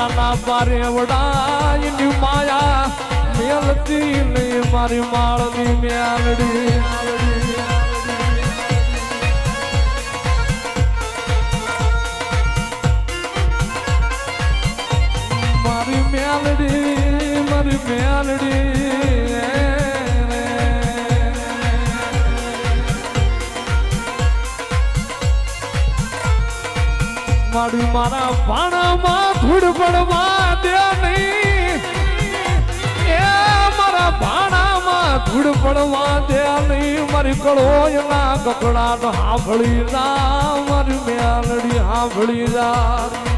માળાના પારે વડાયની માયા મેલતી નહીં મારી માળની મેલડી. મારી મેલડી મારી મેલડી. મારી મારા પાણામાં ધૂળ પડવા દે નહીં. એ મારા પાણામાં ધૂળ પડવા દે નહીં. મારી કળોયના કકડા તો હાંભળી જા, મારી મેલડી હાંભળી રા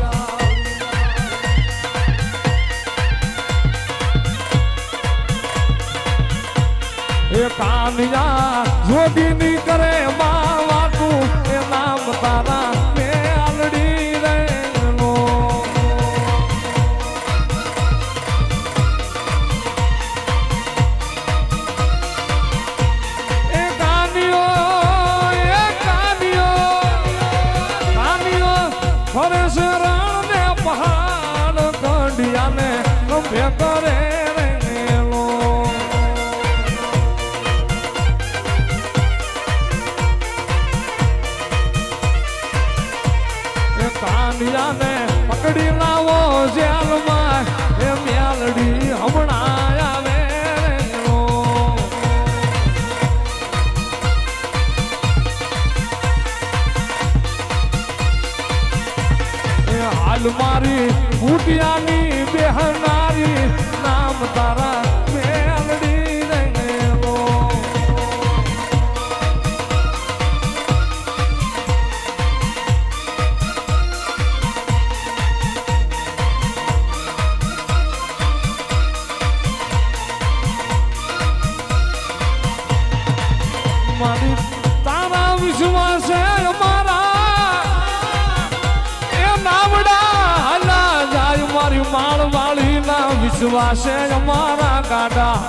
કાનિયા જોડીની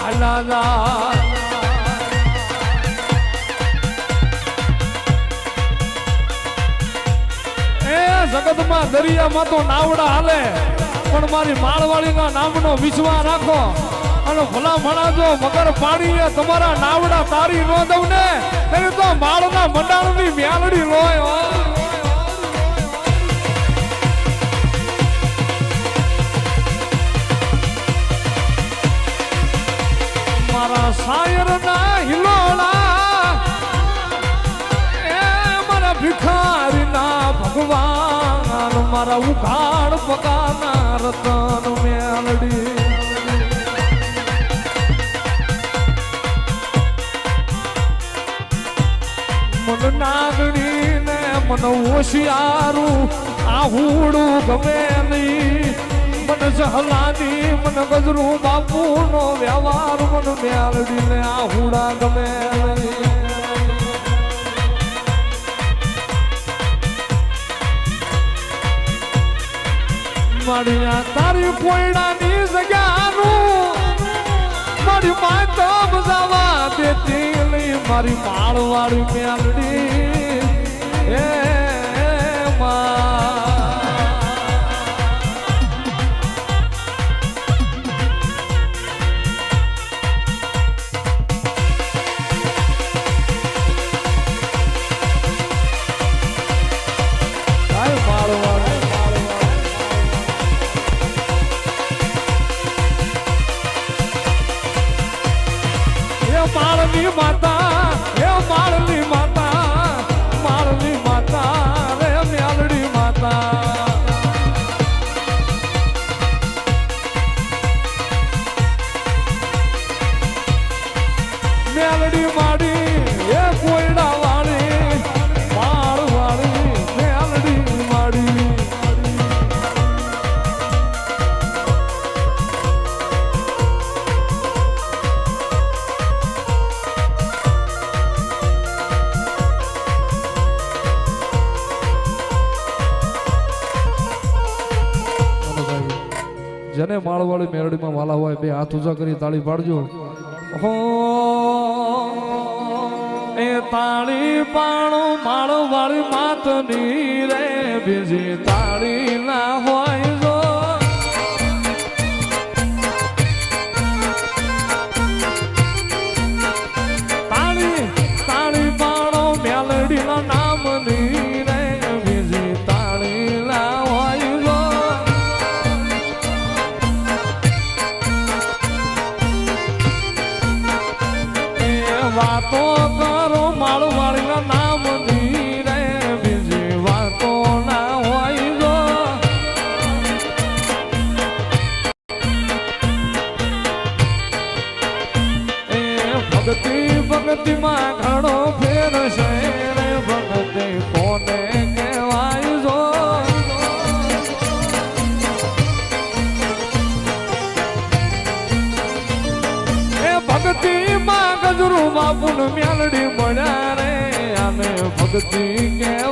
હલા એ જગતમાં દરિયામાં તો નાવડા હાલે, પણ મારી માળવાળીના નામનો વિશ્વાસ રાખો. અને ભલા ભલા જો મગર પાણીએ તમારા નાવડા તારી નો દઉં ને તો માળના મંડાણની મ્યાલડી લોય મારા હિલોળા. એ મારા ભિખારીના ભગવાન, મારા ઉઘાડ પકાના રતન મેલડી. મન નાગણી ને મન હોશિયારું, આહુડું ગમે નહીં. જહલાની મન ગજરું બાપુ નો વ્યવહાર મન ગમે તારી પોયડાની જગ્યાનું મારી માય તો બજાવા મારી માળવાળી મેલડી, એ જેને માળવાળી મેરડીમાં વાલા હોય બે હાથ ઉજા કરી તાળી પાડજો. હો, એ તાળી પાણો માળવાળી માતની રે બીજી તાળી ભક્તિમાં ઘણો ફેર છે ભક્તિ કોને કહેવાય જો? એ ભક્તિમાં ગજરું બાપુ મેલડી મળ્યા રે. અને ભક્તિ કે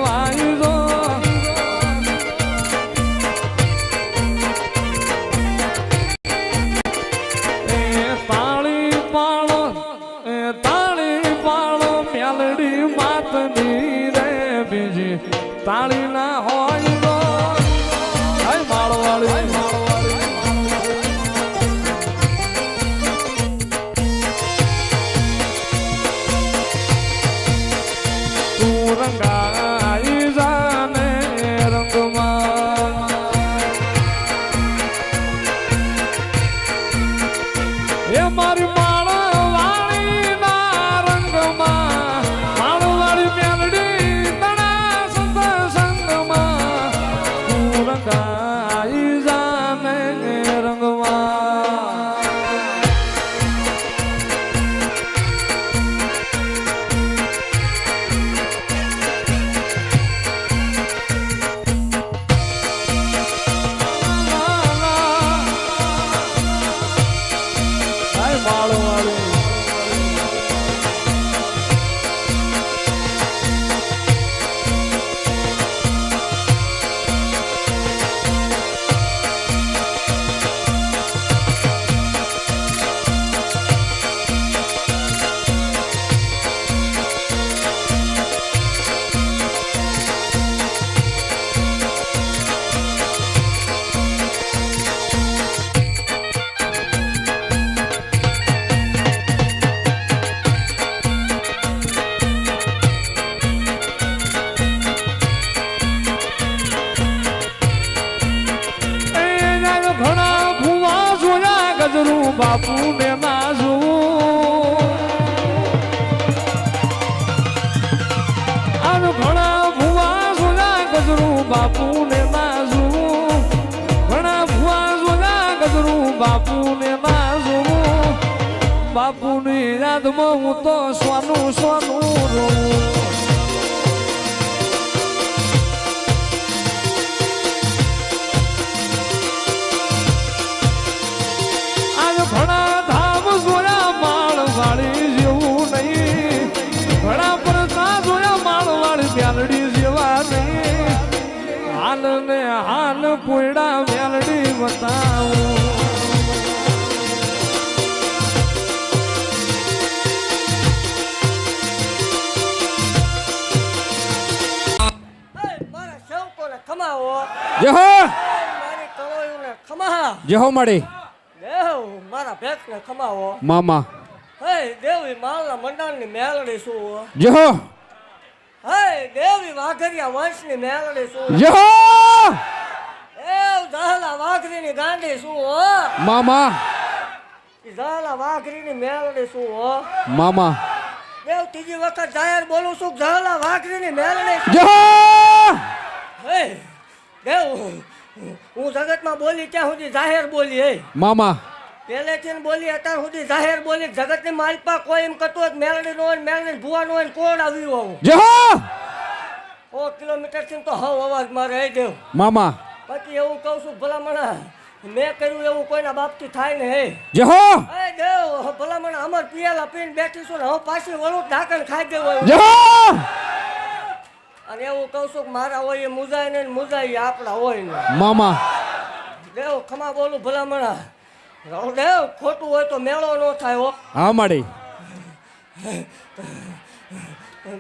યાદમાં હું તો સોનું સોનું નહીં. હાલ ને હાલ કોયડા મ્યાલડી બતાવો ખમાવો જય મારી કરોયોને ખમા જય હો મળી દેવ મારા ભેટને ખમાવો. મામા. હે દેવી માલના મંડાણની મેલડી શું જય હો હે દેવી વાઘરિયા વંશની મેલડી શું જય એવ દહલા વાઘરીની ગાંડી શું હો મામા દહલા વાઘરીની મેલડી શું હો મામા. દેવ ત્રીજી વખત જાહેર બોલું છું ઝાલા વાઘરીની મેલડી શું? જય હો હે હું જગતમાં બોલી ત્યાં સુધી જાહેર બોલી હે. મામા. પહેલેથી બોલી અત્યાર સુધી જાહેર બોલી જગતની માલપા કોઈ એમ કરતો હોય કે મેલડી નો મેલડી ભુવા નો હોય કોણ આવ્યું આવું હો કિલોમીટરથી તો હવ અવાજ મારે હે દેવ. મામા. પછી એવું કહું છું ભલામણા મેં કર્યું એવું કોઈના બાપથી થાય ને હે. જય હો એ દેવ ભલામણા અમર પિયાલા પીને બેઠીશું ને હવે પાછી વળું ઢાંકણ ખાઈ દેવું એવું. અને એવું કહું છું કે મારા હોય એ મુજાય ને મુજાય એ આપણા હોય ને મામા. દેવ ખમા બોલું ભલામણા. દેવ ખોટું હોય તો મેળો ન થાય હો. હા માડી.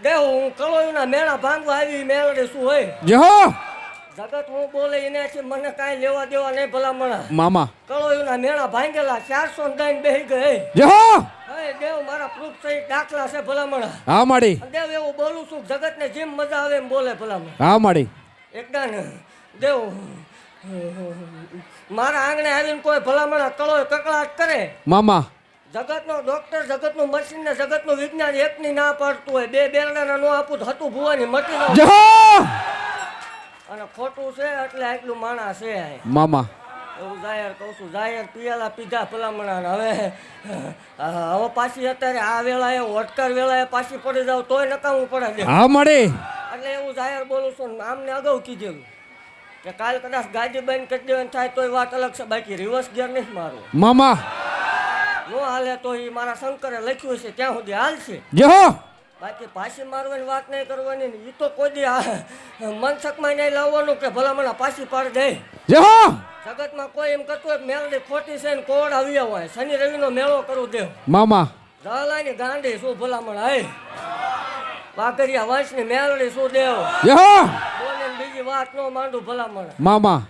દેવ હું કલોઈના મેળા ભાંગવા આવી મેળડે શું હોય? હો જગત હું બોલે એનાથી મને કાંઈ લેવા દેવા નહીં ભલામણા. મામા. કલોઈના મેળા ભાંગેલા ચારસો ને દઈને બેહી ગઈ. જય હે! દેવ મારા પ્રૂફ સહિત દાખલા છે ભલામણા. હા માડી. દેવ એવું બોલું છું જગત ને જેમ મજા આવે એમ બોલે ભલામણ. હા માડી. એકદા ને દેવ મારા આંગણે આવીને કોઈ ભલામણા કળો કકળાટ કરે. મામા. જગતનો ડોક્ટર જગતનું મશીન ને જગતનું વિજ્ઞાન એકની ના પાડતું હોય બે બેરડાના નો આપું તો હતું ભુવાની મટી અને ખોટું છે એટલે આટલું માણા છે. મામા. એવું જાહેર કહું છું જાહેર પિયાલા પીધા ભલામણા હવે હવે પાછી અત્યારે આ વેળાએ વટકર વેળાએ પાછી પડી જાવ તોય નકામું પડે હા મળે. એટલે એવું જાહેર બોલું છું આમને અગાઉ કીધેલું કે કાલ કદાચ ગાડી બંધ કરી દેવાની થાય તોય વાત અલગ છે બાકી રિવર્સ ગિયર નહીં મારું મામા. નો હાલે તો એ મારા શંકરે લખ્યું છે ત્યાં સુધી હાલશે. હો. બાકી પાછી મારવાની વાત નહીં કરવાની ને એ તો કોઈ દી મનસકમાં નહીં લાવવાનું કે ભલા મને પાછી પાડ દે. હો! જગતમાં કોઈ એમ કરતું હોય કે ખોટી છે ને કોડ આવી હોય શનિ રવિનો મેળો કરું દેવ. મામા. ઝાલાની ગાંડી શું ભલામણ હે? વાઘરિયા વંશની મેલડી શું દેવ? હો! બોલે બીજી વાત નો માંડું ભલામણ મામા.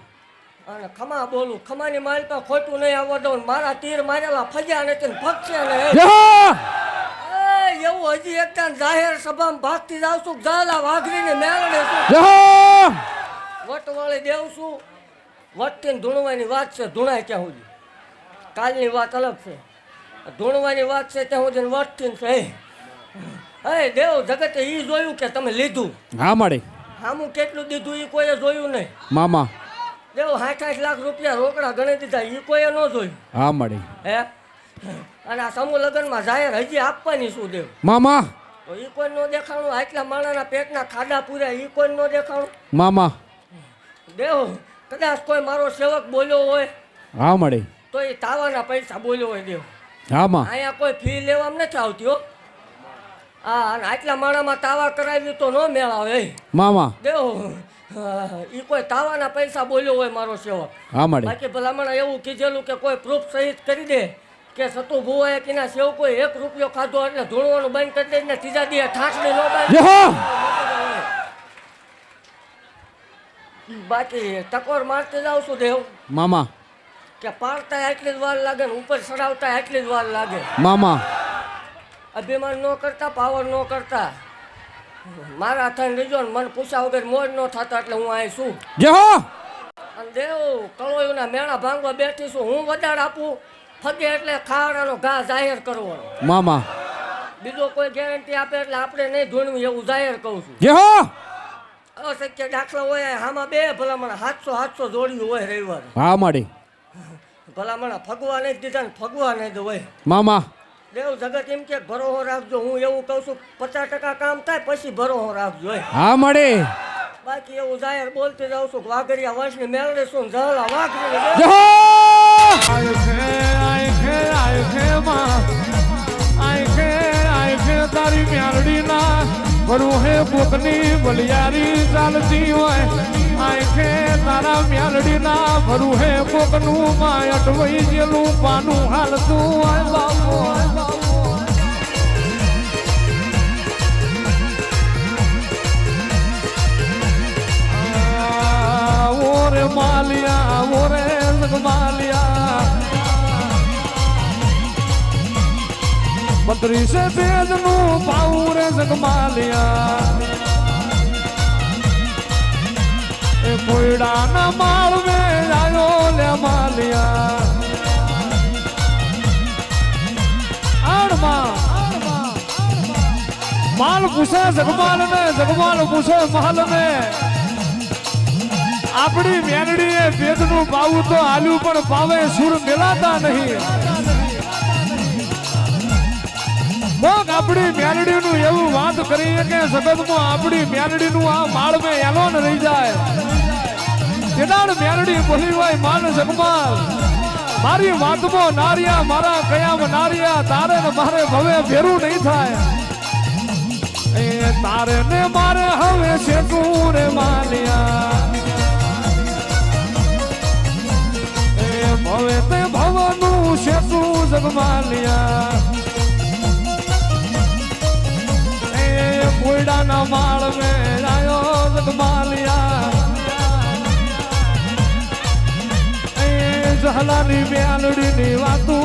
અને ખમા બોલું ખમાની માલ પર ખોટું નહીં આવવા દઉં મારા તીર મારેલા ફજ્યા નથી ને ફગશે નહીં હજી એકતા જાહેર સભામાં ભાગતી જાઉં છું. ઝાલા વાઘરીને શું વટવાળી દેવ છું. વટથી ધૂણવાની વાત છે ધૂણાય ત્યાં સુધી. કાલની વાત અલગ છે. ધૂણવાની વાત છે ત્યાં સુધી વટથી છે. હે દેવ જગતે એ જોયું કે તમે લીધું. હા મળે હામું કેટલું દીધું એ કોઈએ જોયું નહીં. મામા. દેવ સાઠ આઠ લાખ રૂપિયા રોકડા ગણી દીધા એ કોઈએ ન જોયું. હા મળે હે? અને આ સમૂહ લગ્નમાં જાહેર હજી આપવાની શું દેવ? મામા! તો ઈ કોઈ ન દેખાણું આટલા માણાના પેટના ખાડા પૂર્યા ઈ કોઈ ન દેખાણું? મામા! દેવ કદાચ કોઈ મારો સેવક બોલ્યો હોય હા મળે. તો એ તાવાના પૈસા બોલ્યો હોય દેવ. હા માં. અહીંયા કોઈ ફી લેવામાં નથી આવતી હો. હા અને આટલા માણામાં તાવા કરાવી તો ન મેળ આવે મામા. દેવ એ કોઈ તાવાના પૈસા બોલ્યો હોય મારો સેવક. હા મળે. બાકી ભલામણ એવું કીધેલું કે કોઈ પ્રૂફ સહિત કરી દે કે સતુ ભુવાએ કેના સેવ કોઈ એક રૂપિયો ખાધો એટલે ધૂણવાનું બંધ કરી દે ને ત્રીજા દિવસે ઠાઠડી નો બાકી ટકોર મારતી જાઉં છું દેવ. મામા. કે પાડતા એટલી જ વાર લાગે ને ઉપર ચડાવતા એટલી જ વાર લાગે. મામા. અભિમાન ન કરતા પાવર ન કરતા. મારા થઈને લીજો ને મને પૂછ્યા વગર મોજ ન થતા એટલે હું અહીં છું. જય હો અને દેવ કળોયુના મેળા ભાંગવા બેઠી છું. હું વધારે આપું? ફગે એટલે ખાડાનો ઘા જાહેર કરવાનો. મામા. બીજો કોઈ ગેરંટી આપે એટલે આપણે નહીં ધૂણવું એવું જાહેર કહું છું. જે હો! અશક્ય દાખલા હોય આમાં બે ભલામણ સાતસો સાતસો જોડ્યું હોય રવિવારે. હા માડી. ભલામણ ફગવા નહીં દીધા ને ફગવા નહીં દો હોય. મામા. દેવ જગત એમ કે ભરોહો રાખજો. હું એવું કહું છું પચાસ ટકા કામ થાય પછી ભરોહો રાખજો. હે. હા મળે બાકી એવું જાહેર બોલતી જાઉં છું વાઘરિયા વંશની ને ઝાલા વાઘરી આય ખે માં આય ખે આય ખે તારી મ્યાલડી ના ભરું હે ભૂખની બલિયારી ચાલતી હોય. આય ખે તારા મ્યાલડી ના ભરું હે ભૂખનું માં અટવાઈ ગયેલું પાનું હાલતું હોય બાપુ. માલિયા ઓરે માલિયા બત્રીસે તેજનું પાઉં રે જગમાલિયા. એ કોયડાના માળ મે આવ્યો લે માલિયા. માલ પૂછે જગમાલ ને જગમાલ પૂછે માલ ને આપણી મેરડી એ વેદનું પાવું તો આલ્યું પણ પાવે સુર મેલાતા નહીં. મોગ આપણી મેરડીનું એવું વાત કરીએ કે જગતમાં આપણી મેરડીનું આ માળ મેં એલોન રહી જાય. કેદાડ મેરડી બોલી હોય માન જગમાલ મારી વાતમાં નારિયા, મારા કયામાં નારિયા, તારે ને મારે ભવે ભેરું નહીં થાય. એ તારે ને મારે હવે છે તું રે માલિયા. એ ભવે તે ભવનું છે તું જગમાલિયા. કોયડાના માળ મેળાયો જગમાલિયા જહલાની મ્યાલડીની વાતું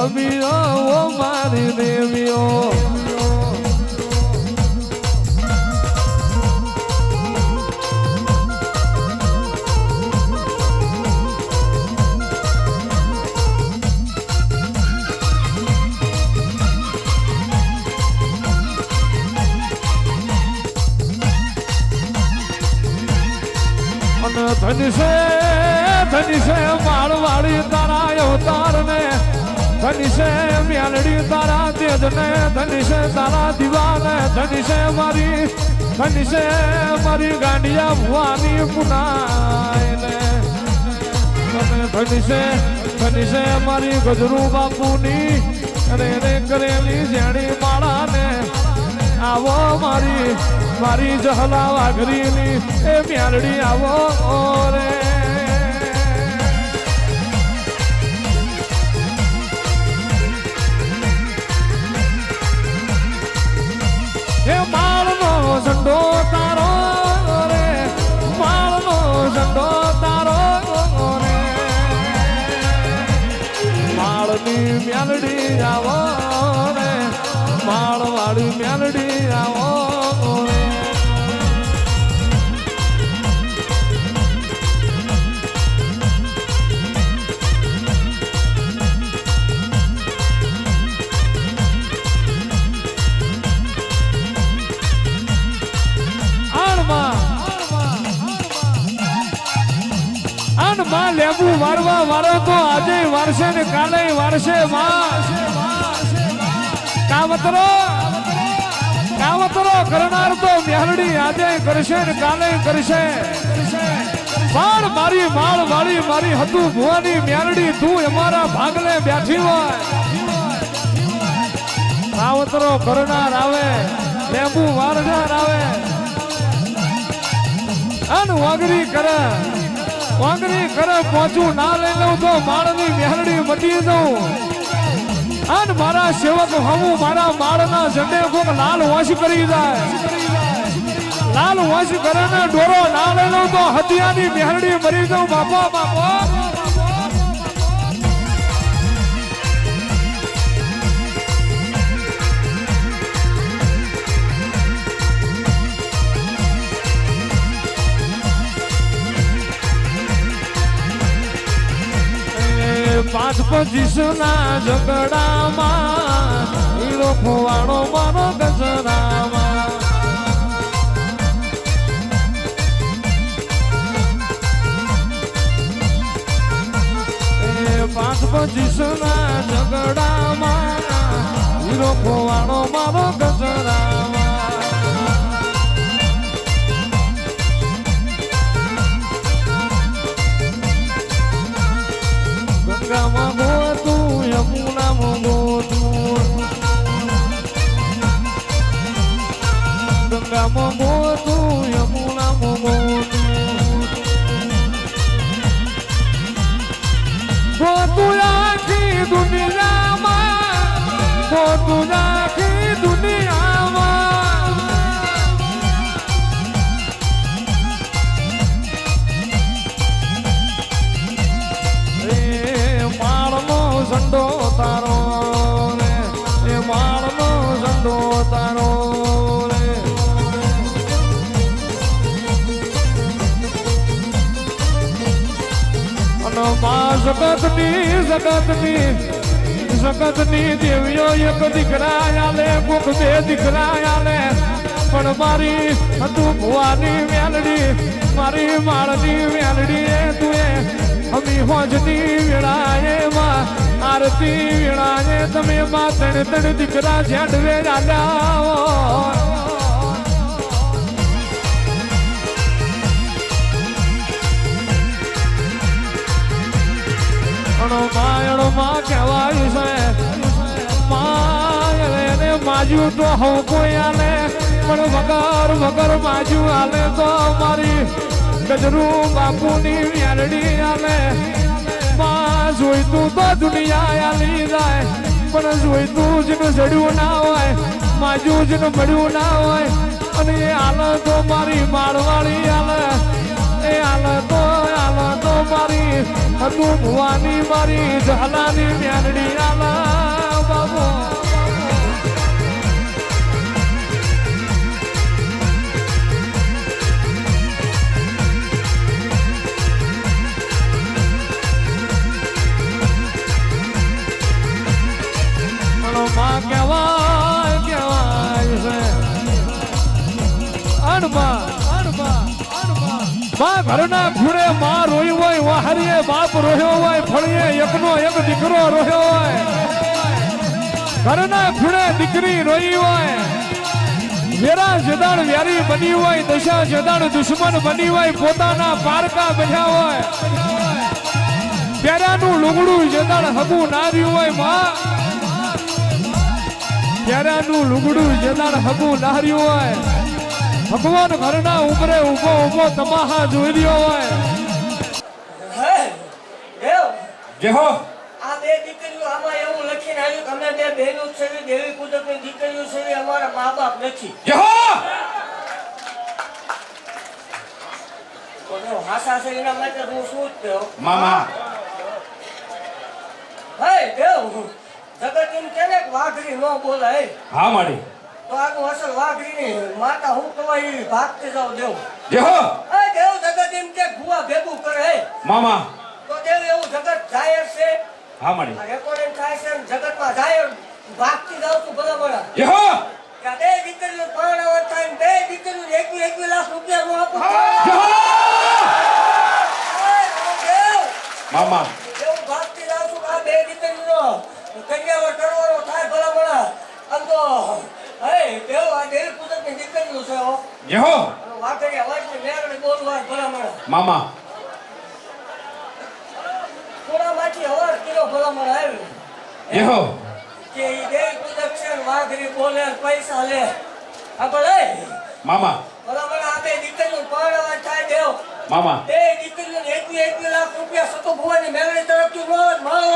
મારી લખમીઓ ઓ મારી દેવીઓ. ધન છે, મ્યાલડી તારા તેજ ને ધન છે તારા દિવાને, ધન મારી ધન મારી ગાંડિયા ભુવાની પુનાયને અને ધન છે મારી ગજરુ બાપુની અને એને કરેલી જેણી માળાને. આવો મારી મારી જહલા વાઘરીની, એ મ્યાલડી આવો રે. એ માળનો ઝંડો તારો રે, માળનો ઝંડો તારો રે. માળની મ્યાલડી આવો રે, માળવાળી મ્યાલડી આવો રે. આણમાં લેબુ વારવા વારો તો આજે વારશે ને કાલે વારશે માં કાવતરો કાવતરો કરનાર તો મેહરડી આજે કરશે ને કાલે કરશે. માળ મારી માળ વાળી મારી હતું ભુવાની મેરડી તું અમારા ભાગલે બેઠી હોય. કાવતરો કરનાર આવે, લેબુ વારનાર આવે. અન વગરી કરે. વાગરી કરે પહોંચું ના લઈ લઉં તો માળની મેહરડી મટી દઉં અને મારા સેવક હમું મારા માળના ઝંડે કોક લાલ વંશ કરી જાય. લાલ વંશ કરે ડોરો ના લઈ લઉં તો હતિયાની મેહરડી મરી દઉં બાપા બાપા. પાંચ પચીસ ના ઝઘડામાં મારો ગજરામાં પાંચ પચીસ ના ઝઘડામાં હીરો ખોવાણો મારો ગજરામાં ગંગામાં ગોતું યમુનામાં જગતની જગતની જગતની દેવીઓ એક દીકરા આલે કોક બે દીકરા આલે પણ મારી તું ભુવાની વેલડી મારી માળની વેલડી એ તુએ અમી હોજની વેળાએ માં આરતી વેળાએ તમે માં તણ તણ દીકરા ઝેડવે આલ્યા અણો માયણો છે. માય એને માજુ તો હું કોઈ આલે, પણ વગર વગર માજું આલે તો મારી ગજરું બાપુની વ્યારડી આલે. માં જોઈતું તો દુનિયા આલી જાય, પણ જોઈતું જેનું જડ્યું ના હોય, માજુ જેનું મળ્યું ના હોય. અને આલે તો મારી માળવાળી આલે. એ આલે તો આલે તો મારી ભુવાની મારી, ઝાલાની મેરડી આલા. બાબો. કહેવાય કહેવાય છે. અણમાં માં ઘરના ખૂણે માં રોઈ હોય, વાહરીએ બાપ રોયો હોય, ફળીએ એકનો એક દીકરો રોયો હોય. ઘરના ખૂણે દીકરી રોઈ હોય. વેરા જદાણ વ્યારી બની હોય, દશા જદાણ દુશ્મન બની હોય, પોતાના પારકા બન્યા હોય. પ્યારાનું લુગડું જદાણ હગું નાર્યું હોય, માં. પ્યારાનું લુગડું જદાણ હગું નાર્યું હોય. ભગવાન ઘરના ઉમરે ઊભો ઊભો તમાહા જોઈ રહ્યો હોય. હે દેવ જય હો. આ બે દીકરીઓ આમાં એવું લખીને આવ્યું કે અમે બે બહેનો છે દેવી પૂજકની દીકરીઓ છે અમારા મા બાપ નથી. જેહો હો. હાસા છે એના માટે હું શું જ કહું? મામા. હે દેવ જગત એમ કે ને કે વાઘરી ન બોલાય. હા માડી. તો આગળ અસલ વાઘરીની માતા હું કહેવાય ભાગતી જાવ દેવ. જગત એમ કે ગુવા ભેગું કરે મામા! તો દેવ એવું જગત જાહેર છે. હા માડી રેકોર્ડિંગ થાય છે જગતમાં જાહેર ભાગતી જાવ તું ભલા ભલા બે દીકરીઓ પરણાવવા થાય બે દીકરીઓ એકવી એકવી લાખ રૂપિયા આપું. હો! મામા! એવું ભાગતી જાઉં છું આ બે દીકરીનો કન્યાવર કરવાનો થાય ભલા ભલા આમ તો હે દેવ આ દેવી પૂજકની દીકરીનું છે હો. જય હો અને વાઘરિયા વાંચની બોલવા ભલા ભલા મામા. થોડામાંથી કિલો કે ઈ દેવી પૂજક છે ને વાઘરી બોલે ને પૈસા લે. મામા. ભલામણ ભલા આ બે દીકરીનું પરણાવવા થાય દેવ મામા. બે દીકરીઓને એકવી એકવી લાખ રૂપિયા સતો ભુવાની મેળવી તરફથી મળે મારો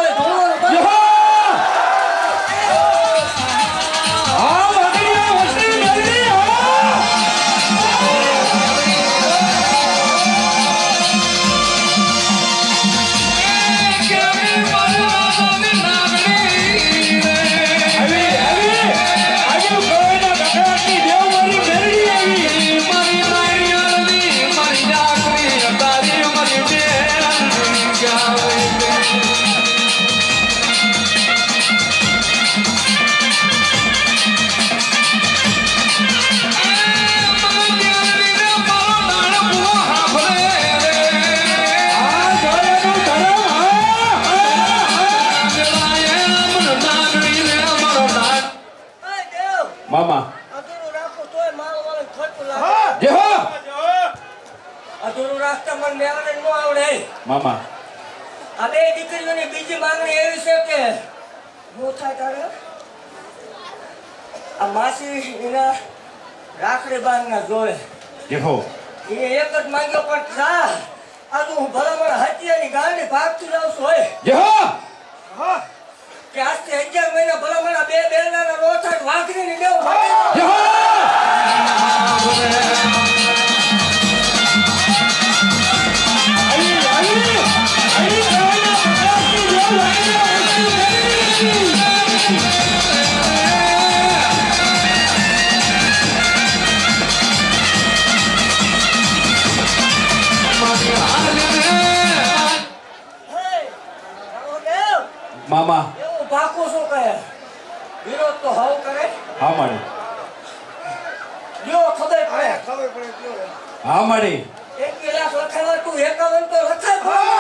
માસી રાખડી બાંધના જોવે એ એક જ માંગ્યો પણ જા. આ તો હું ભલામણ હત્યાની ગાંડી ભાગતી જાઉં છું હોય જય હો. કે આજથી અગિયાર મહિના ભલામણ બે બેલના રોથા વાઘરીને દેવું જય હા માડી એક ગ્લાસ લખાવા તું એક તો લખાય